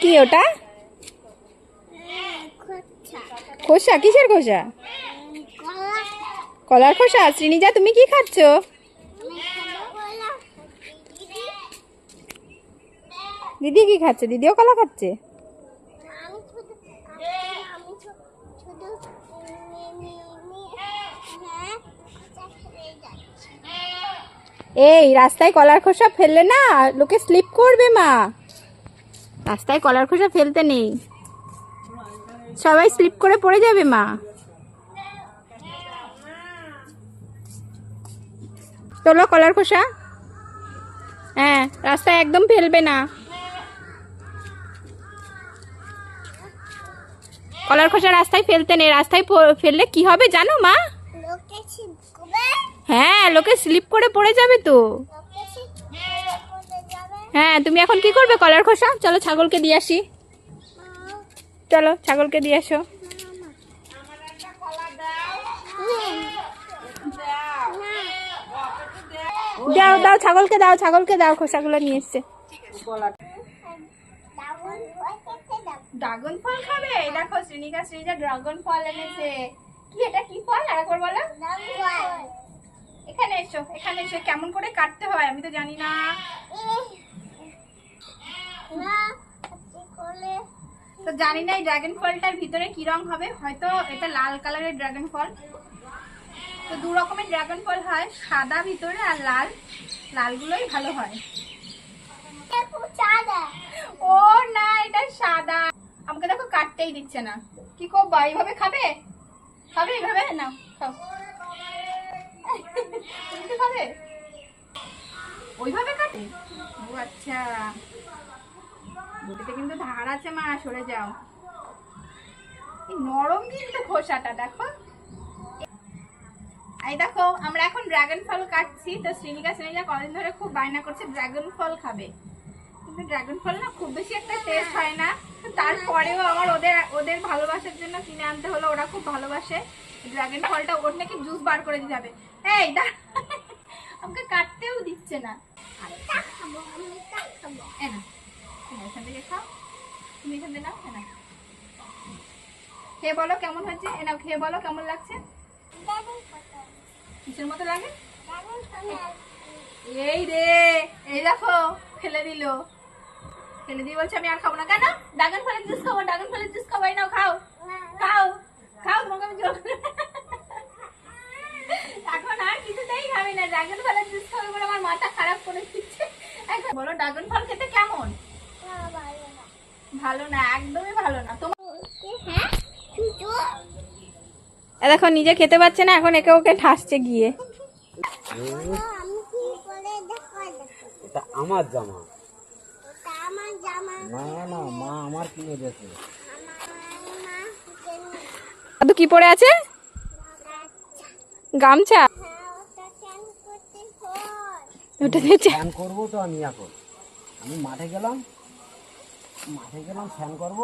কি ওটা? খোসা, কিসের খোসা? কলার খোসা। শ্রীনিজা, তুমি কি খাচ্ছ? দিদি কি খাচ্ছে? দিদিও কলা খাচ্ছে? এই, রাস্তায় কলার খোসা ফেললে না, লোকে স্লিপ করবে মা। রাস্তায় কলার খোসা ফেলতে নেই। সবাই স্লিপ করে পড়ে যাবে মা। তোলো কলার খোসা। হ্যাঁ রাস্তায় একদম ফেলবে না। কলার খোসা রাস্তায় ফেলতে নেই। রাস্তায় ফেললে কি হবে জানো মা? হ্যাঁ লোকে স্লিপ করে পড়ে যাবে তো। হ্যাঁ তুমি এখন কি করবে কলার খোসা? চলো ছাগলকে দিয়ে আসি। চলো, ছাগলকে দিয়ে আসো। দাও দাও, ছাগলকে দাও ছাগলকে দাও, খোসাগুলো নিয়ে এসছে। ড্রাগন ফল খাবে? দেখো ড্রাগন ফল এনেছে। কি এটা, কি ফল? আরেকবার বলো। এখানে এসো এখানে এসো। কেমন করে কাটতে হয় আমি তো জানি না। তো জানি না এই ড্রাগন ফলটার ভিতরে কি রং হবে। হয়তো এটা লাল কালারের ড্রাগন ফল তো দু রকমের ড্রাগন ফল হয় সাদা ভিতরে আর লাল। লালগুলোই ভালো হয়। ও না এটা সাদা। আমাকে দেখো কাটতেই দিচ্ছে না। কি করব এইভাবে খাবে? খাবে এইভাবে? না খাও। খাবে? ওইভাবে কাটে ও আচ্ছা। বটিতে কিন্তু ধার আছে মা সরে যাও। নরম কিন্তু খোসাটা দেখো। এই দেখো আমরা এখন ড্রাগন ফল কাটছি। তো শ্রীনিকা শ্রেণীরা কদিন ধরে খুব বায়না করছে ড্রাগন ফল খাবে। কিন্তু ড্রাগন ফল না খুব বেশি একটা টেস্ট হয় না। তারপরেও আমার ওদের ওদের ভালোবাসার জন্য কিনে আনতে হলো ওরা খুব ভালোবাসে। ড্রাগন ফলটা ওর নাকি জুস বার করে দিতে হবে। এই দা- আমাকে কাটতেও দিচ্ছে না। এ না, এ না, এখান থেকে খাও। তুমি এখান থেকে নাও এ খেয়ে বলো কেমন এ নাও খেয়ে বলো কেমন লাগছে? কিসের মতো লাগে? এই রে এই দেখো ফেলে দিল। ফেলে দিয়ে বলছে আমি আর খাব না। কেন? ড্রাগন ফলের জুস খাব ড্রাগন ফলের জুস খাব নাও খাও। খাও খাও তোমাকে আমি করে- এখন আর কিছুতেই খাবি না। ড্রাগন ফলের জুস খাবে বলে আমার মাথা খারাপ করে দিচ্ছে। এখন বলো ড্রাগন ফল খেতে কেমন? ভালো না একদমই ভালো না। তোমার দেখো নিজে খেতে পারছে না এখন একে ওকে ঠাসছে গিয়ে। আমার জামা। না না মা আমার কিনে দিয়েছে। দাদু কি পড়ে আছে? গামছা। ওটা দিয়েছে স্নান করব তো আমি এখন। আমি মাঠে গেলাম। মাঠে গেলাম স্নান করব।